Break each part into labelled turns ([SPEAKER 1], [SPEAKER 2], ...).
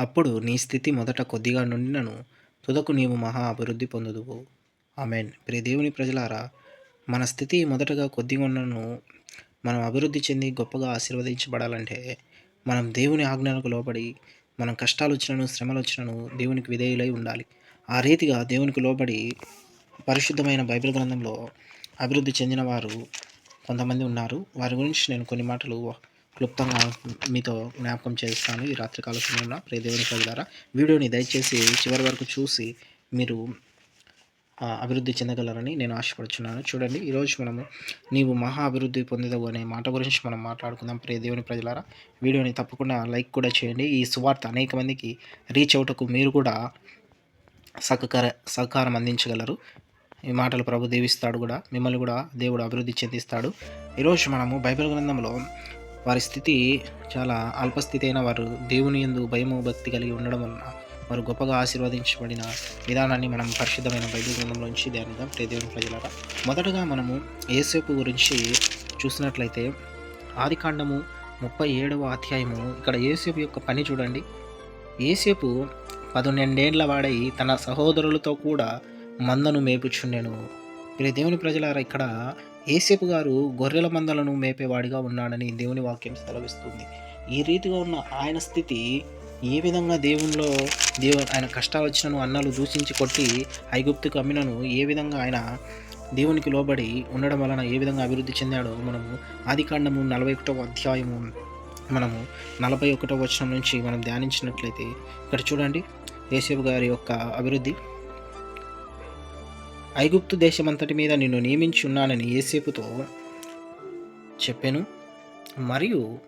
[SPEAKER 1] అప్పుడు నీ స్థితి మొదట కొద్దిగా నుండినను. తుదకు నీవు మహా అభివృద్ధి పొందుదువు. ఆమెన్. ప్రియ దేవుని ప్రజలారా మన స్థితి మొదటగా కొద్దిగా ఉన్నను మనం అభివృద్ధి చెంది గొప్పగా ఆశీర్వదించబడాలంటే మనం దేవుని ఆజ్ఞలకు లోబడి మనం కష్టాలు వచ్చినను శ్రమలు వచ్చినను దేవునికి విధేయులై ఉండాలి. ఆ రీతిగా దేవునికి లోబడి పరిశుద్ధమైన బైబిల్ గ్రంథంలో అభివృద్ధి చెందిన వారు కొంతమంది ఉన్నారు. వారి గురించి నేను కొన్ని మాటలు క్లుప్తంగా మీతో జ్ఞాపకం చేస్తాను ఈ రాత్రికాల సమయంలో. ప్రియదేవుని ప్రజలారా వీడియోని దయచేసి చివరి వరకు చూసి మీరు అభివృద్ధి చెందగలరని నేను ఆశపడుచున్నాను. చూడండి ఈరోజు మనము నీవు మహా అభివృద్ధి పొందదవు అనే మాట గురించి మనం మాట్లాడుకుందాం. ప్రియ దేవుని ప్రజలారా వీడియోని తప్పకుండా లైక్ కూడా చేయండి. ఈ సువార్త అనేక మందికి రీచ్ అవుటకు మీరు కూడా సహకార సహకారం అందించగలరు. ఈ మాటలు ప్రభు దీవిస్తాడు కూడా మిమ్మల్ని కూడా దేవుడు అభివృద్ధి చెందిస్తాడు. ఈరోజు మనము బైబిల్ గ్రంథంలో వారి స్థితి చాలా అల్పస్థితి అయిన వారు దేవుని యందు భయము భక్తి కలిగి ఉండడం వలన వారు గొప్పగా ఆశీర్వదించబడిన విధానాన్ని మనం పరిశుద్ధమైన బైబిల్ గ్రంథంలోంచి ధ్యానిద్దాం. ప్రియ దేవుని ప్రజలారా మొదటగా మనము ఏసేపు గురించి చూసినట్లయితే ఆదికాండము ముప్పై ఏడవ అధ్యాయము ఇక్కడ ఏసేపు యొక్క పని చూడండి. ఏసేపు పదునెండేండ్ల వాడై తన సహోదరులతో కూడా మందను మేపుచుండెను. ప్రియ దేవుని ప్రజలారా ఇక్కడ ఏసేపు గారు గొర్రెల మందలను మేపేవాడిగా ఉన్నాడని దేవుని వాక్యం సెలవిస్తుంది. ఈ రీతిగా ఉన్న ఆయన స్థితి ఏ విధంగా దేవునిలో దేవు ఆయన కష్టాలు వచ్చినను అన్నాలు దూషించి కొట్టి ఐగుప్తుకు అమ్మినను ఏ విధంగా ఆయన దేవునికి లోబడి ఉండడం వలన ఏ విధంగా అభివృద్ధి చెందాడో మనము ఆదికాండము నలభై ఒకటవ అధ్యాయము మనము నలభై ఒకటవ వచనం నుంచి మనం ధ్యానించినట్లయితే ఇక్కడ చూడండి. యేసేపు గారి యొక్క అభివృద్ధి ఐగుప్తు దేశమంతటి మీద నిన్ను నియమించి ఉన్నానని ఏసేపుతో చెప్పాను. మరియు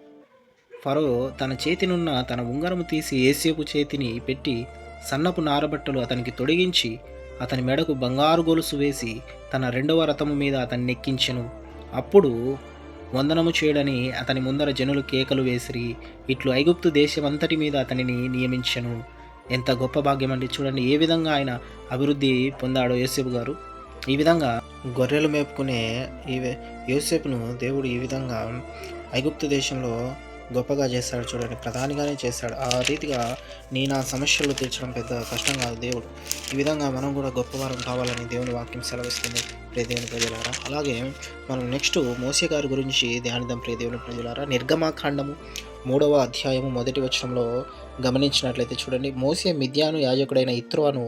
[SPEAKER 1] ఫరో తన చేతినున్న తన ఉంగరము తీసి ఏసేపు చేతిని పెట్టి సన్నపు నారబట్టలు అతనికి తొడిగించి అతని మెడకు బంగారు గొలుసు వేసి తన రెండవ రథము మీద అతన్ని ఎక్కించెను అప్పుడు వందనము చేయడని అతని ముందర జనులు కేకలు వేసిరి ఇట్లు ఐగుప్తు దేశమంతటి మీద అతనిని నియమించెను. ఎంత గొప్ప భాగ్యం అండి. చూడండి ఏ విధంగా ఆయన అభివృద్ధి పొందాడో యోసేపు గారు. ఈ విధంగా గొర్రెలు మేపుకునే ఈ యోసేపును దేవుడు ఈ విధంగా ఐగుప్తు దేశంలో గొప్పగా చేస్తాడు చూడండి ప్రధానిగానే చేస్తాడు. ఆ రీతిగా నీ నా సమస్యలు తీర్చడం పెద్ద కష్టం కాదు దేవుడు. ఈ విధంగా మనం కూడా గొప్పవారం కావాలని దేవుని వాక్యం సెలవిస్తుంది ప్రియ దేవుని ప్రజలారా. అలాగే మనం నెక్స్ట్ మోసే గారి గురించి ధ్యానిద్దాం ప్రియ దేవుని ప్రజలారా. నిర్గమాకాండము మూడవ అధ్యాయము మొదటి వచనంలో గమనించినట్లయితే చూడండి. మోసే మిద్యాను యాజకుడైన ఇత్రోను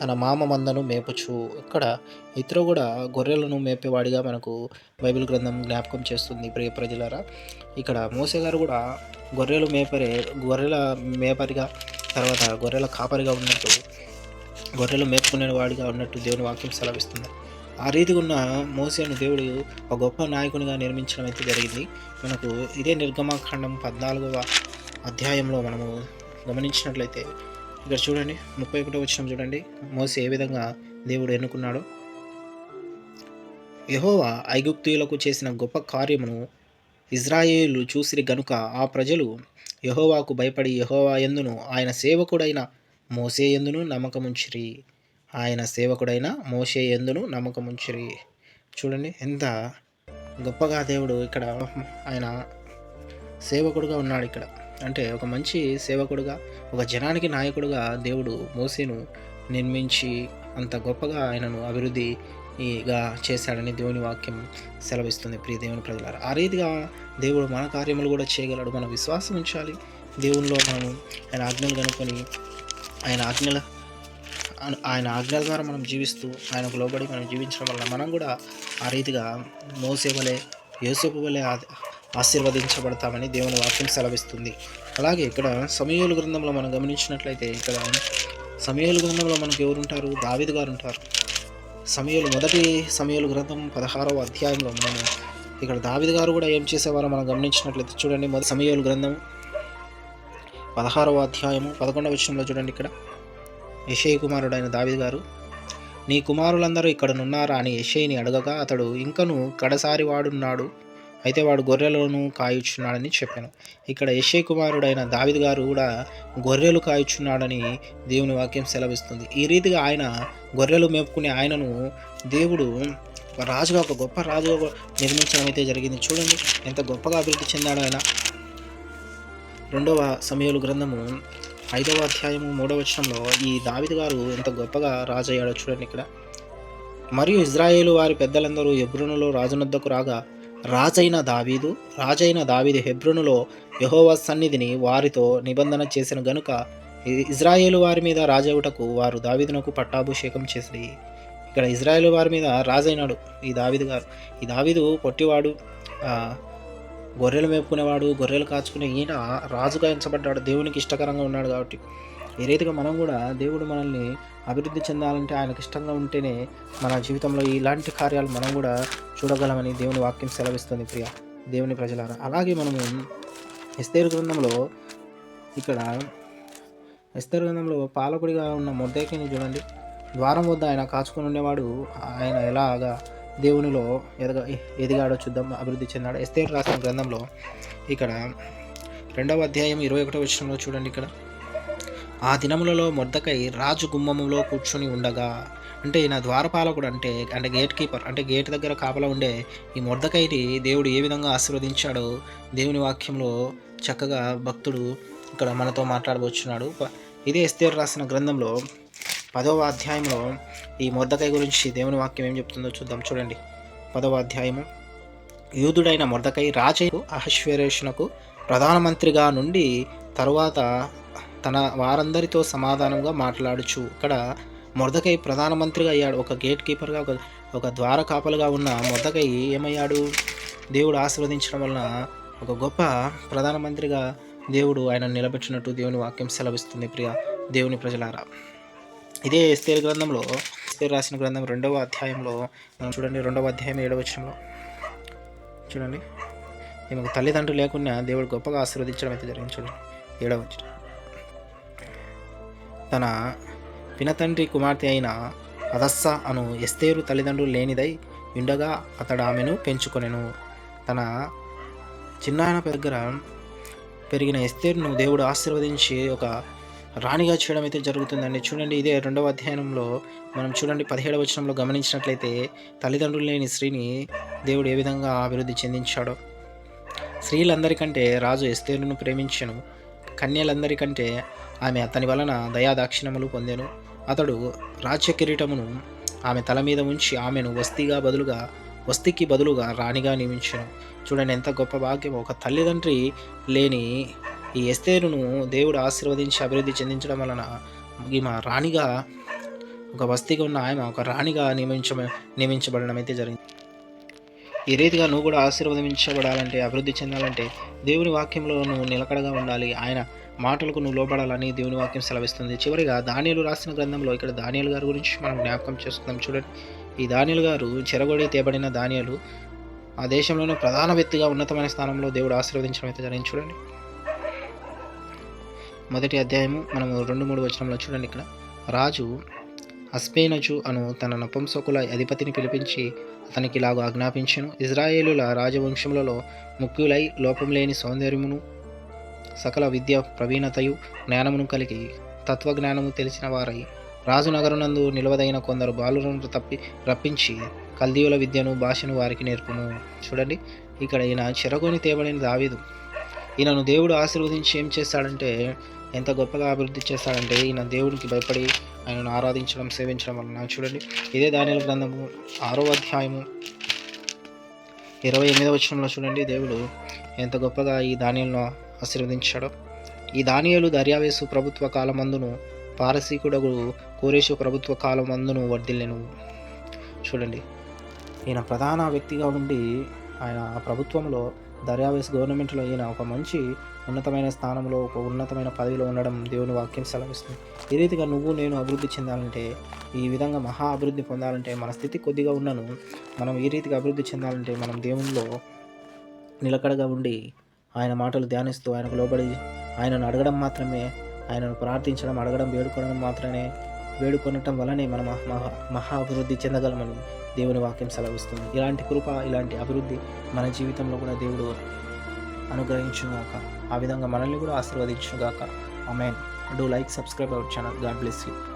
[SPEAKER 1] తన మామ మందను మేపచ్చు ఇక్కడ ఇత్రో కూడా గొర్రెలను మేపేవాడిగా మనకు బైబిల్ గ్రంథం జ్ఞాపకం చేస్తుంది ప్రియ ప్రజలారా. ఇక్కడ మోసే గారు కూడా గొర్రెలు మేపరే గొర్రెల మేపరిగా తర్వాత గొర్రెల కాపరిగా ఉన్నట్టు గొర్రెలు మేపుకునే వాడిగా ఉన్నట్టు దేవుని వాక్యం సెలవిస్తుంది. ఆ రీతిగా ఉన్న మోసేను దేవుడు ఒక గొప్ప నాయకునిగా నిర్మించడం అయితే జరిగింది. మనకు ఇదే నిర్గమాఖండం పద్నాలుగవ అధ్యాయంలో మనము గమనించినట్లయితే ఇక్కడ చూడండి ముప్పై ఒకటో వచ్చిన చూడండి. మోసే ఏ విధంగా దేవుడు ఎన్నుకున్నాడో. యహోవా ఐగుప్తీయులకు చేసిన గొప్ప కార్యమును ఇజ్రాయేలు చూసిరి గనుక ఆ ప్రజలు యహోవాకు భయపడి యహోవా ఎందును ఆయన సేవకుడైన మోసే ఎందును నమ్మకముంచిరి. ఆయన సేవకుడైన మోసే ఎందును నమ్మకముంచిరి. చూడండి ఎంత గొప్పగా దేవుడు ఇక్కడ ఆయన సేవకుడుగా ఉన్నాడు ఇక్కడ. అంటే ఒక మంచి సేవకుడుగా ఒక జనానికి నాయకుడుగా దేవుడు మోసేను నిర్మించి అంత గొప్పగా ఆయనను అభివృద్ధిగా చేశాడని దేవుని వాక్యం సెలవిస్తుంది. ప్రియ దేవుని ప్రజలారు ఆ రీతిగా దేవుడు మన కార్యములు కూడా చేయగలడు. మన విశ్వాసం ఉంచాలి. దేవునిలో మనం ఆయన ఆజ్ఞలు కనుక్కొని ఆయన ఆజ్ఞల ఆయన ఆజ్ఞల ద్వారా మనం జీవిస్తూ ఆయనకు లోబడి మనం జీవించడం వల్ల మనం కూడా ఆ రీతిగా మోసే వలె యోసేపు వలె ఆ- ఆశీర్వదించబడతామని దేవుని వాక్యం సెలవిస్తుంది. అలాగే ఇక్కడ సమయోలు గ్రంథంలో మనం గమనించినట్లయితే ఇక్కడ సమయోలు గ్రంథంలో మనకు ఎవరుంటారు? దావిద్ గారు ఉంటారు సమయలు మొదటి సమయలు గ్రంథం పదహారవ అధ్యాయంలో మనం ఇక్కడ దావిద్ గారు కూడా ఏం చేసేవారో మనం గమనించినట్లయితే చూడండి మొదటి సమయలు గ్రంథం పదహారవ అధ్యాయము పదకొండవ విషయంలో చూడండి ఇక్కడ. యషయ్ కుమారుడైన దావిద్ గారు నీ కుమారులందరూ ఇక్కడనున్నారా? అని యషయ్ని అడగగా అతడు ఇంకను కడసారి వాడున్నాడు అయితే వాడు గొర్రెలను కాయుచున్నాడని చెప్పాను. ఇక్కడ యషయ్ కుమారుడైన దావిద్ గారు కూడా గొర్రెలు కాయుచున్నాడని దేవుని వాక్యం సెలవిస్తుంది. ఈ రీతిగా ఆయన గొర్రెలు మేపుకునే ఆయనను దేవుడు రాజుగా ఒక గొప్ప రాజుగా నిర్మించడం అయితే జరిగింది. చూడండి ఎంత గొప్పగా అభివృద్ధి చెందాడు ఆయన. రెండవ సమయాలు గ్రంథము ఐదవ అధ్యాయము మూడవ వచనంలో ఈ దావిద్ గారు ఎంత గొప్పగా రాజు అయ్యాడో చూడండి ఇక్కడ. మరియు ఇజ్రాయేలు వారి పెద్దలందరూ హెబ్రోనులో రాజునొద్దకు రాగా రాజైన దావీదు రాజైన దావీదు హెబ్రోనులో యహోవా సన్నిధిని వారితో నిబంధన చేసిన గనుక ఇజ్రాయేలు వారి మీద రాజవుటకు వారు దావీదునకు పట్టాభిషేకం చేసి ఇక్కడ ఇజ్రాయేలు వారి మీద రాజైనాడు ఈ దావీదు గారు. ఈ దావీదు పొట్టివాడు గొర్రెలు మేపుకునేవాడు గొర్రెలు కాచుకునే ఈయన రాజుగా ఎంచబడ్డాడు దేవునికి ఇష్టకరంగా ఉన్నాడు కాబట్టి. ఏ రీతిగా మనం కూడా దేవుడు మనల్ని అభివృద్ధి చెందాలంటే ఆయనకు ఇష్టంగా ఉంటేనే మన జీవితంలో ఇలాంటి కార్యాలు మనం కూడా చూడగలమని దేవుని వాక్యం సెలవిస్తుంది ప్రియ దేవుని ప్రజలారా. అలాగే మనము ఎస్తేరు గ్రంథంలో ఇక్కడ ఎస్తేరు గ్రంథంలో పాలకుడిగా ఉన్న మొద్దకిని చూడండి. ద్వారం వద్ద ఆయన కాచుకొని ఉండేవాడు. ఆయన ఎలాగా దేవునిలో ఎదగ ఎదిగాడో చూద్దాం అభివృద్ధి చెందాడు. ఎస్తేరు రాసిన గ్రంథంలో ఇక్కడ రెండవ అధ్యాయం ఇరవై ఒకటో విషయంలో చూడండి ఇక్కడ. ఆ దినములలో మొద్దకై రాజు గుమ్మములో కూర్చొని ఉండగా అంటే ఈయన ద్వారపాలకుడు అంటే అంటే గేట్ కీపర్ అంటే గేట్ దగ్గర కాపలా ఉండే ఈ మొద్దకైని దేవుడు ఏ విధంగా ఆశీర్వదించాడో దేవుని వాక్యంలో చక్కగా భక్తుడు ఇక్కడ మనతో మాట్లాడబోచున్నాడు. ఇదే ఎస్తేర్ రాసిన గ్రంథంలో పదవ అధ్యాయంలో ఈ మొద్దకై గురించి దేవుని వాక్యం ఏం చెప్తుందో చూద్దాం. చూడండి. పదవ అధ్యాయము. యూదుడైన మొర్దకై రాజు అహశ్వరేషునకు ప్రధానమంత్రిగా నుండి తరువాత తన వారందరితో సమాధానంగా మాట్లాడుచు. ఇక్కడ మొర్దకై ప్రధానమంత్రిగా అయ్యాడు. ఒక గేట్ కీపర్గా ఒక ఒక ద్వార కాపలుగా ఉన్న మొర్దకై ఏమయ్యాడు? దేవుడు ఆశీర్వదించడం వలన ఒక గొప్ప ప్రధానమంత్రిగా దేవుడు ఆయన నిలబెట్టినట్టు దేవుని వాక్యం సెలవిస్తుంది ప్రియ దేవుని ప్రజలారా. ఇదే ఎస్తేరు గ్రంథంలో ఎస్తేరు రాసిన గ్రంథం రెండవ అధ్యాయంలో మనం చూడండి రెండవ అధ్యాయం ఏడవచనంలో చూడండి. ఈమెకు తల్లిదండ్రులు లేకుండా దేవుడు గొప్పగా ఆశీర్వదించడం అయితే జరిగింది. చూడండి. ఏడవచనం తన పినతండ్రి కుమార్తె అయిన అదస్స అను ఎస్తేరు తల్లిదండ్రులు లేనిదై ఉండగా అతడు ఆమెను పెంచుకొనెను. తన చిన్నాయన దగ్గర పెరిగిన ఎస్తేరును దేవుడు ఆశీర్వదించి ఒక రాణిగా చేయడం అయితే జరుగుతుందండి. చూడండి ఇదే రెండవ అధ్యయనంలో మనం చూడండి పదిహేడవ వచనంలో గమనించినట్లయితే తల్లిదండ్రులు లేని స్త్రీని దేవుడు ఏ విధంగా అభివృద్ధి చెందించాడో. స్త్రీలందరికంటే రాజు ఎస్తేరును ప్రేమించెను. కన్యలందరికంటే ఆమె అతని వలన దయాదాక్షిణములు పొందెను. అతడు రాజ్య కిరీటమును ఆమె తల మీద ఉంచి ఆమెను వస్తీగా బదులుగా వస్తీకి బదులుగా రాణిగా నియమించాను. చూడండి ఎంత గొప్ప భాగ్యం ఒక తల్లిదండ్రి లేని ఈ ఎస్తేరును దేవుడు ఆశీర్వదించి అభివృద్ధి చెందించడం వలన ఈమె రాణిగా ఒక వస్తీగా ఉన్న ఆమె ఒక రాణిగా నియమించ నియమించబడడం అయితే జరిగింది. ఈ రీతిగా నువ్వు కూడా ఆశీర్వదించబడాలంటే అభివృద్ధి చెందాలంటే దేవుని వాక్యంలో నువ్వు నిలకడగా ఉండాలి. ఆయన మాటలకు నువ్వు లోబడాలని దేవుని వాక్యం సెలవిస్తుంది. చివరిగా దానియలు రాసిన గ్రంథంలో ఇక్కడ దానియలు గారి గురించి మనం జ్ఞాపకం చేసుకుందాం. చూడండి. ఈ దానియలు గారు చెరగొడి తేబడిన దానియలు ఆ దేశంలోనే ప్రధాన వ్యక్తిగా ఉన్నతమైన స్థానంలో దేవుడు ఆశీర్వదించడం అయితే జరిగింది. చూడండి. మొదటి అధ్యాయము మనము రెండు మూడు వచనంలో చూడండి ఇక్కడ. రాజు అస్పేనజు అను తన నపంసకుల అధిపతిని పిలిపించి అతనికి ఇలాగ ఆజ్ఞాపించను. ఇజ్రాయేలుల రాజవంశములలో ముఖ్యులై లోపం లేని సౌందర్యమును సకల విద్య ప్రవీణతయు జ్ఞానమును కలిగి తత్వజ్ఞానము తెలిసిన వారై రాజునగరునందు నిలవదైన కొందరు బాలులను తప్పి రప్పించి కల్దీయుల విద్యను భాషను వారికి నేర్పును చూడండి ఇక్కడ ఈయన చెరగొని తేబడిన దావీదు. ఈయనను దేవుడు ఆశీర్వదించి ఏం చేస్తాడంటే ఎంత గొప్పగా అభివృద్ధి చేస్తాడంటే ఈయన దేవునికి భయపడి ఆయనను ఆరాధించడం సేవించడం వలన. చూడండి ఇదే దానిల గ్రంథము ఆరో అధ్యాయము ఇరవై ఎనిమిదవ వచనంలో చూడండి దేవుడు ఎంత గొప్పగా ఈ ధాన్యాలను ఆశీర్వదించాడు. ఈ ధాన్యాలు దర్యావేసు ప్రభుత్వ కాలమందును పారసీకుడగు కోరేషు ప్రభుత్వ కాలమందును వర్ధిల్లెను. చూడండి ఈయన ప్రధాన వ్యక్తిగా ఉండి ఆయన ఆ ప్రభుత్వంలో దర్యావేస్ గవర్నమెంట్లో ఈయన ఒక మంచి ఉన్నతమైన స్థానంలో ఒక ఉన్నతమైన పదవిలో ఉండడం దేవుని వాక్యం సెలవిస్తుంది. ఈ రీతిగా నువ్వు నేను అభివృద్ధి చెందాలంటే ఈ విధంగా మహా అభివృద్ధి పొందాలంటే మన స్థితి కొద్దిగా ఉన్నను. మనం ఈ రీతిగా అభివృద్ధి చెందాలంటే మనం దేవునిలో నిలకడగా ఉండి ఆయన మాటలు ధ్యానిస్తూ ఆయనకు లోబడి ఆయనను అడగడం మాత్రమే ఆయనను ప్రార్థించడం అడగడం వేడుకోవడం మాత్రమే వేడుకొనటం వల్లనే మనం మహా మహా అభివృద్ధి చెందగలమని దేవుని వాక్యం సెలవిస్తుంది. ఇలాంటి కృప ఇలాంటి అభివృద్ధి మన జీవితంలో కూడా దేవుడు అనుగ్రహించుగాక ఆ విధంగా మనల్ని కూడా ఆశీర్వదించుగాక amen do like subscribe our channel. God bless you.